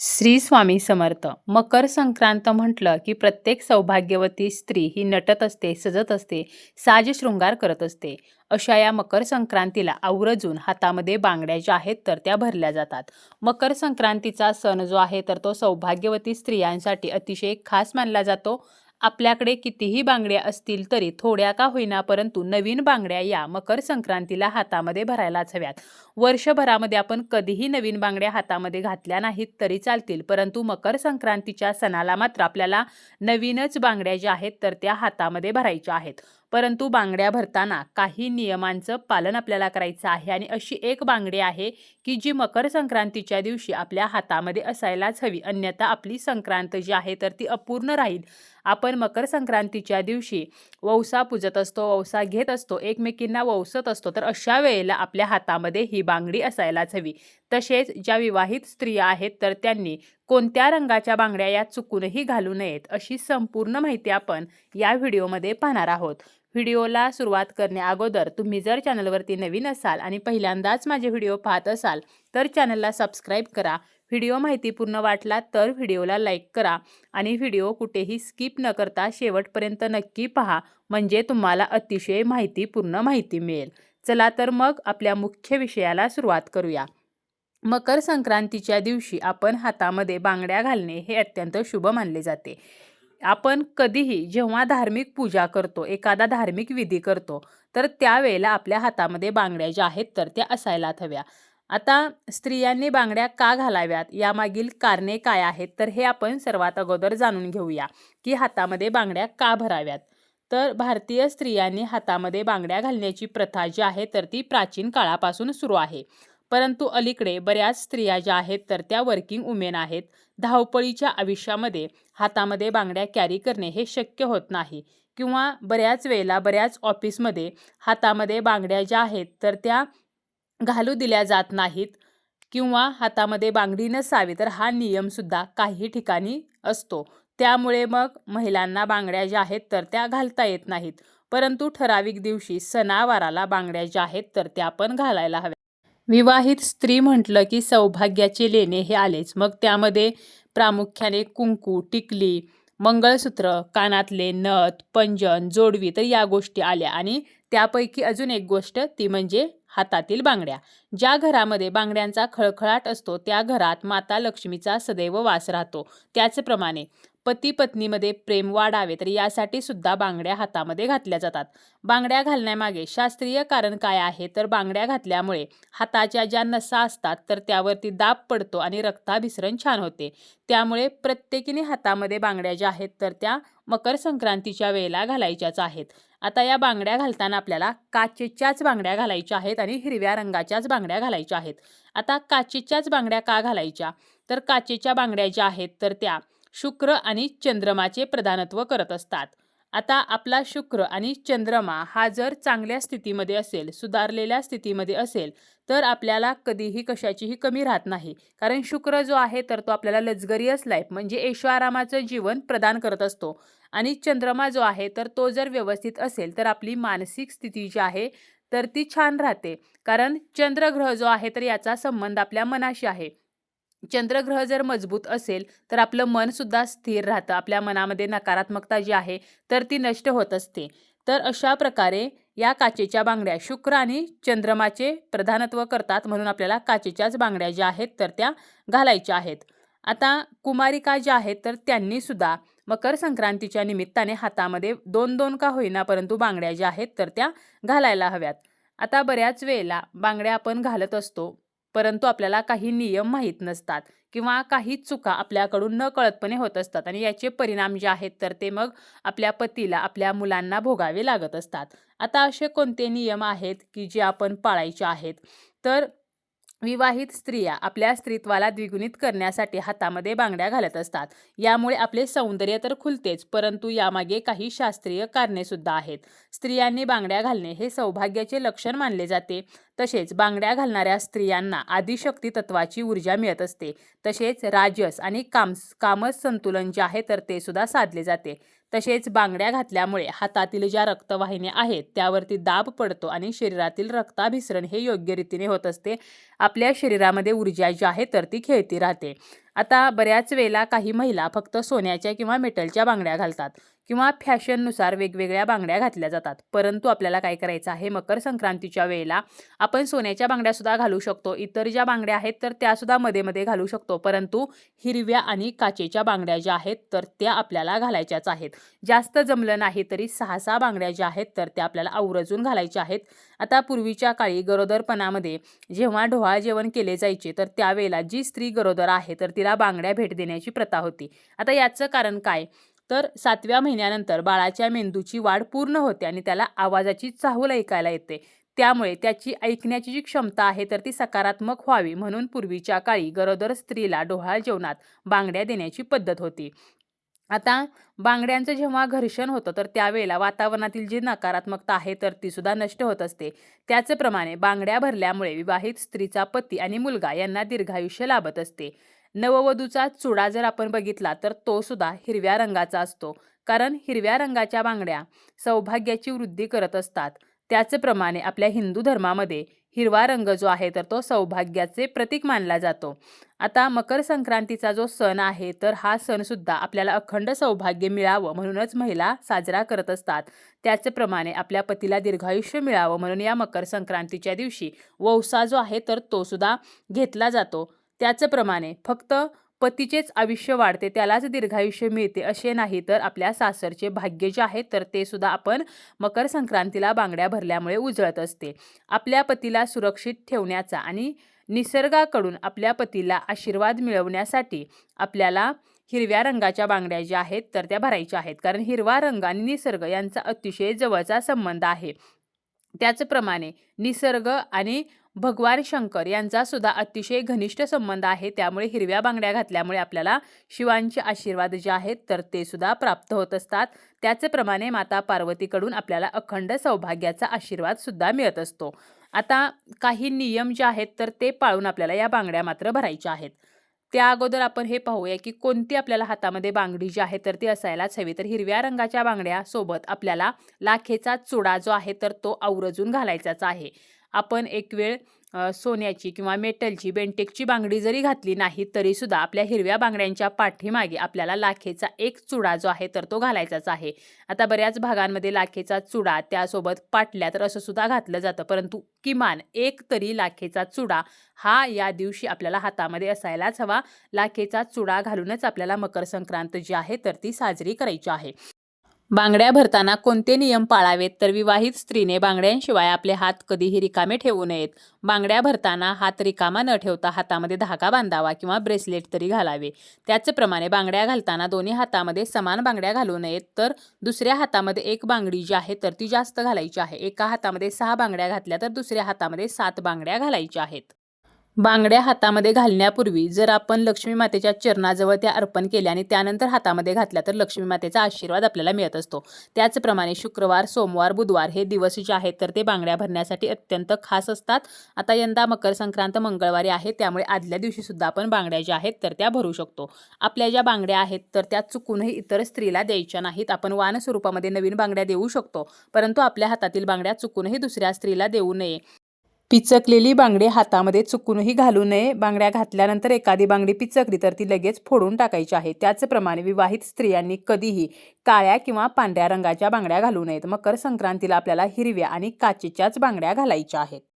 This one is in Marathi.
श्री स्वामी समर्थ. मकर संक्रांत म्हटलं की प्रत्येक सौभाग्यवती स्त्री ही नटत असते सजत असते साज शृंगार करत असते. अशा या मकर संक्रांतीला आवर्जून हातामध्ये बांगड्या ज्या आहेत तर त्या भरल्या जातात. मकर संक्रांतीचा सण जो आहे तर तो सौभाग्यवती स्त्रियांसाठी अतिशय खास मानला जातो. आपल्याकडे कितीही बांगड्या असतील तरी थोड्या का होईना परंतु नवीन बांगड्या या मकर संक्रांतीला हातामध्ये भरायलाच हव्यात. वर्षभरामध्ये आपण कधीही नवीन बांगड्या हातामध्ये घातल्या नाहीत तरी चालतील परंतु मकर संक्रांतीच्या सणाला मात्र आपल्याला नवीनच बांगड्या ज्या आहेत तर त्या हातामध्ये भरायच्या आहेत. परंतु बांगड्या भरताना काही नियमांचं पालन आपल्याला करायचं आहे आणि अशी एक बांगडी आहे की जी मकर संक्रांतीच्या दिवशी आपल्या हातामध्ये असायलाच हवी. अन्यथा आपली संक्रांत जी आहे तर ती अपूर्ण राहील. आपण मकर संक्रांतीच्या दिवशी वौसा पूजत असतो वौसा घेत असतो एकमेकींना वौसत असतो तर अशा वेळेला आपल्या हातामध्ये ही बांगडी असायलाच हवी. तसेच ज्या विवाहित स्त्रिया आहेत तर त्यांनी कोणत्या रंगाच्या बांगड्या या चुकूनही घालू नयेत अशी संपूर्ण माहिती आपण या व्हिडिओमध्ये पाहणार आहोत. व्हिडिओला सुरुवात करण्याअगोदर तुम्ही जर चॅनलवरती नवीन असाल आणि पहिल्यांदाच माझे व्हिडिओ पाहत असाल तर चॅनलला सबस्क्राईब करा व्हिडिओ माहितीपूर्ण वाटला तर व्हिडिओला लाईक करा आणि व्हिडिओ कुठेही स्किप न करता शेवटपर्यंत नक्की पहा. म्हणजे तुम्हाला अतिशय माहितीपूर्ण माहिती मिळेल. चला तर मग आपल्या मुख्य विषयाला सुरुवात करूया. मकर संक्रांतीच्या दिवशी आपण हातामध्ये बांगड्या घालणे हे अत्यंत शुभ मानले जाते. आपण कधीही जेव्हा धार्मिक पूजा करतो एखादा धार्मिक विधी करतो तर त्यावेळेला आपल्या हातामध्ये बांगड्या ज्या आहेत तर त्या असायलाच हव्या. आता स्त्रियांनी बांगड्या का घालाव्यात? यामागील कारणे काय आहेत? तर हे आपण सर्वात अगोदर जाणून घेऊया की हातामध्ये बांगड्या का भराव्यात? तर भारतीय स्त्रियांनी हातामध्ये बांगड्या घालण्याची प्रथा जी आहे तर ती प्राचीन काळापासून सुरू आहे. परंतु अलीकडे बऱ्याच स्त्रिया ज्या आहेत तर त्या वर्किंग वुमेन आहेत. धावपळीच्या आयुष्यामध्ये हातामध्ये बांगड्या कॅरी करणे हे शक्य होत नाही. किंवा बऱ्याच वेळेला बऱ्याच ऑफिसमध्ये हातामध्ये बांगड्या ज्या आहेत तर त्या घालू दिल्या जात नाहीत किंवा हातामध्ये बांगडी नसावी तर हा नियमसुद्धा काही ठिकाणी असतो. त्यामुळे मग महिलांना बांगड्या ज्या आहेत तर त्या घालता येत नाहीत. परंतु ठराविक दिवशी सणावाराला बांगड्या ज्या आहेत तर त्या पण घालायला हव्या. विवाहित स्त्री म्हटलं की सौभाग्याचे लेणे हे आलेच. मग त्यामध्ये प्रामुख्याने कुंकू टिकली मंगळसूत्र कानातले नथ पंजन जोडवी तर या गोष्टी आल्या. आणि त्यापैकी अजून एक गोष्ट ती म्हणजे हातातील बांगड्या. ज्या घरामध्ये बांगड्यांचा खळखळाट असतो त्या घरात माता लक्ष्मीचा सदैव वास राहतो. त्याचप्रमाणे पती पत्नीमध्ये प्रेम वाढावे तर यासाठी सुद्धा बांगड्या हातामध्ये घातल्या जातात. बांगड्या घालण्यामागे शास्त्रीय कारण काय आहे? तर बांगड्या घातल्यामुळे हाताच्या ज्या नसा असतात तर त्यावरती दाब पडतो आणि रक्ताभिसरण छान होते. त्यामुळे प्रत्येकीने हातामध्ये बांगड्या ज्या आहेत तर त्या मकर संक्रांतीच्या वेळेला घालायच्याच आहेत. आता या बांगड्या घालताना आपल्याला काचेच्याच बांगड्या घालायच्या आहेत आणि हिरव्या रंगाच्याच बांगड्या घालायच्या आहेत. आता काचेच्याच बांगड्या का घालायच्या? तर काचेच्या बांगड्या ज्या आहेत तर त्या शुक्र आणि चंद्रमाचे प्रधानत्व करत असतात. आता आपला शुक्र आणि चंद्रमा हा जर चांगल्या स्थितीमध्ये असेल सुधारलेल्या स्थितीमध्ये असेल तर आपल्याला कधीही कशाचीही कमी राहत नाही. कारण शुक्र जो आहे तर तो आपल्याला लक्झरियस लाईफ म्हणजे ऐशोआरामाचं जीवन प्रदान करत असतो. आणि चंद्रमा जो आहे तर तो जर व्यवस्थित असेल तर आपली मानसिक स्थिती जी आहे तर ती छान राहते. कारण चंद्रग्रह जो आहे तर याचा संबंध आपल्या मनाशी आहे. चंद्रग्रह जर मजबूत असेल तर आपलं मनसुद्धा स्थिर राहतं. आपल्या मनामध्ये नकारात्मकता जी आहे तर ती नष्ट होत असते. तर अशा प्रकारे या काचेच्या बांगड्या शुक्र आणि चंद्रमाचे प्रधानत्व करतात म्हणून आपल्याला काचेच्याच बांगड्या ज्या आहेत तर त्या घालायच्या आहेत. आता कुमारिका ज्या आहेत तर त्यांनीसुद्धा मकर संक्रांतीच्या निमित्ताने हातामध्ये दोन दोन का होईना परंतु बांगड्या ज्या आहेत तर त्या घालायला हव्यात. आता बऱ्याच वेळेला बांगड्या आपण घालत असतो. परंतु आपल्याला काही नियम माहीत नसतात किंवा काही चुका आपल्याकडून न कळतपणे होत असतात आणि याचे परिणाम जे आहेत तर ते मग आपल्या पतीला आपल्या मुलांना भोगावे लागत असतात. आता असे कोणते नियम आहेत की जे आपण पाळायचे आहेत? तर विवाहित स्त्रिया आपल्या स्त्रीत्वाला द्विगुणित करण्यासाठी हातामध्ये बांगड्या घालत असतात. यामुळे आपले सौंदर्य तर खुलतेच परंतु यामागे काही शास्त्रीय कारणे सुद्धा आहेत. स्त्रियांनी बांगड्या घालणे हे सौभाग्याचे लक्षण मानले जाते. तसेच बांगड्या घालणाऱ्या स्त्रियांना आदिशक्ती तत्वाची ऊर्जा मिळत असते. तसेच राजस आणि कामस कामस संतुलन जे आहे तर ते सुद्धा साधले जाते. तसेच बांगड्या घातल्यामुळे हातातील ज्या रक्तवाहिन्या आहेत त्यावरती दाब पडतो आणि शरीरातील रक्ताभिसरण हे योग्य रीतीने होत असते. आपल्या शरीरामध्ये ऊर्जा जी आहे तर ती खेळती राहते. आता बऱ्याच वेळेला काही महिला फक्त सोन्याच्या किंवा मेटलच्या बांगड्या घालतात. किंवा फॅशननुसार वेगवेगळ्या बांगड्या घातल्या जातात. परंतु आपल्याला काय करायचं आहे? मकर संक्रांतीच्या वेळेला आपण सोन्याच्या बांगड्यासुद्धा घालू शकतो. इतर ज्या बांगड्या आहेत तर त्यासुद्धा मध्ये मध्ये घालू शकतो. परंतु हिरव्या आणि काचेच्या बांगड्या ज्या आहेत तर त्या आपल्याला घालायच्याच आहेत. जास्त जमलं नाही तरी सहा सहा बांगड्या ज्या आहेत तर त्या आपल्याला आवर्जून घालायच्या आहेत. आता पूर्वीच्या काळी गरोदरपणामध्ये जेव्हा ढोहाळ जेवण केले जायचे तर त्यावेळेला जी स्त्री गरोदर आहे तर तिला बांगड्या भेट देण्याची प्रथा होती. आता याचं कारण काय? तर सातव्या महिन्यानंतर बाळाच्या मेंदूची वाढ पूर्ण होते आणि त्याला आवाजाची चाहूल ऐकायला येते. त्यामुळे त्याची ऐकण्याची जी क्षमता आहे तर ती सकारात्मक व्हावी म्हणून पूर्वीच्या काळी गरोदर स्त्रीला डोहाळ जेवणात बांगड्या देण्याची पद्धत होती. आता बांगड्यांचं जेव्हा घर्षण होतं तर त्यावेळेला वातावरणातील जी नकारात्मकता आहे तर ती सुद्धा नष्ट होत असते. त्याचप्रमाणे बांगड्या भरल्यामुळे विवाहित स्त्रीचा पती आणि मुलगा यांना दीर्घायुष्य लाभत असते. नववधूचा चुडा जर आपण बघितला तर तो सुद्धा हिरव्या रंगाचा असतो. कारण हिरव्या रंगाच्या बांगड्या सौभाग्याची वृद्धी करत असतात. त्याचप्रमाणे आपल्या हिंदू धर्मामध्ये हिरवा रंग जो आहे तर तो सौभाग्याचे प्रतीक मानला जातो. आता मकर संक्रांतीचा जो सण आहे तर हा सणसुद्धा आपल्याला अखंड सौभाग्य मिळावं म्हणूनच महिला साजरा करत असतात. त्याचप्रमाणे आपल्या पतीला दीर्घायुष्य मिळावं म्हणून या मकर संक्रांतीच्या दिवशी वौसा जो आहे तर तो सुद्धा घेतला जातो. त्याचप्रमाणे फक्त पतीचेच आयुष्य वाढते त्यालाच दीर्घायुष्य मिळते असे नाही तर आपल्या सासरचे भाग्य जे आहे तर ते सुद्धा आपण मकर संक्रांतीला बांगड्या भरल्यामुळे उजळत असते. आपल्या पतीला सुरक्षित ठेवण्याचा आणि निसर्गाकडून आपल्या पतीला आशीर्वाद मिळवण्यासाठी आपल्याला हिरव्या रंगाच्या बांगड्या ज्या आहेत तर त्या भरायच्या आहेत. कारण हिरवा रंग आणि निसर्ग यांचा अतिशय जवळचा संबंध आहे. त्याचप्रमाणे निसर्ग आणि भगवान शंकर यांचा सुद्धा अतिशय घनिष्ठ संबंध आहे. त्यामुळे हिरव्या बांगड्या घातल्यामुळे आपल्याला शिवांचे आशीर्वाद जे आहेत तर ते सुद्धा प्राप्त होत असतात. त्याचप्रमाणे माता पार्वतीकडून आपल्याला अखंड सौभाग्याचा आशीर्वाद सुद्धा मिळत असतो. आता काही नियम जे आहेत तर ते पाळून आपल्याला या बांगड्या मात्र भरायच्या आहेत. त्या अगोदर आपण हे पाहूया की कोणती आपल्याला हातामध्ये बांगडी जी आहे तर ती असायलाच हवी. तर हिरव्या रंगाच्या बांगड्या सोबत आपल्याला लाखेचा चुडा जो आहे तर तो आवरजून घालायचाच आहे. आपण एक वेळ सोन्याची किंवा मेटलची बेंटेकची बांगडी जरी घातली नाही तरीसुद्धा आपल्या हिरव्या बांगड्यांच्या पाठीमागे आपल्याला लाखेचा एक चुडा जो आहे तर तो घालायचाच आहे. आता बऱ्याच भागांमध्ये लाखेचा चुडा त्यासोबत पाटल्या तर असं सुद्धा घातलं जातं. परंतु किमान एक तरी लाखेचा चुडा हा या दिवशी आपल्याला हातामध्ये असायलाच हवा. लाखेचा चुडा घालूनच आपल्याला मकर संक्रांत जी आहे तर ती साजरी करायची आहे. बांगड्या भरताना कोणते नियम पाळावेत तर विवाहित स्त्रीने बांगड्यांशिवाय आपले हात कधीही रिकामे ठेवू नयेत. बांगड्या भरताना हात रिकामा न ठेवता हातामध्ये धागा बांधावा किंवा ब्रेसलेट तरी घालावे. त्याचप्रमाणे बांगड्या घालताना दोन्ही हातामध्ये समान बांगड्या घालू नयेत तर दुसऱ्या हातामध्ये एक बांगडी जी आहे तर ती जास्त घालायची आहे. एका हातामध्ये सहा बांगड्या घातल्या तर दुसऱ्या हातामध्ये सात बांगड्या घालायच्या आहेत. बांगड्या हातामध्ये घालण्यापूर्वी जर आपण लक्ष्मी मातेच्या चरणाजवळ त्या अर्पण केल्या आणि त्यानंतर हातामध्ये घातल्या तर लक्ष्मी मातेचा आशीर्वाद आपल्याला मिळत असतो. त्याचप्रमाणे शुक्रवार सोमवार बुधवार हे दिवस जे आहेत तर ते बांगड्या भरण्यासाठी अत्यंत खास असतात. आता यंदा मकर संक्रांत मंगळवारी आहे त्यामुळे आदल्या दिवशीसुद्धा आपण बांगड्या ज्या आहेत तर त्या भरू शकतो. आपल्या ज्या बांगड्या आहेत तर त्या चुकूनही इतर स्त्रीला द्यायच्या नाहीत. आपण वान स्वरूपामध्ये नवीन बांगड्या देऊ शकतो परंतु आपल्या हातातील बांगड्या चुकूनही दुसऱ्या स्त्रीला देऊ नये. पिचकलेली बांगडी हातामध्ये चुकूनही घालू नये. बांगड्या घातल्यानंतर एखादी बांगडी पिचकली तर ती लगेच फोडून टाकायची आहे. त्याचप्रमाणे विवाहित स्त्रियांनी कधीही काळ्या किंवा पांढऱ्या रंगाच्या बांगड्या घालू नयेत. मकर संक्रांतीला आपल्याला हिरव्या आणि काचेच्याच बांगड्या घालायच्या आहेत.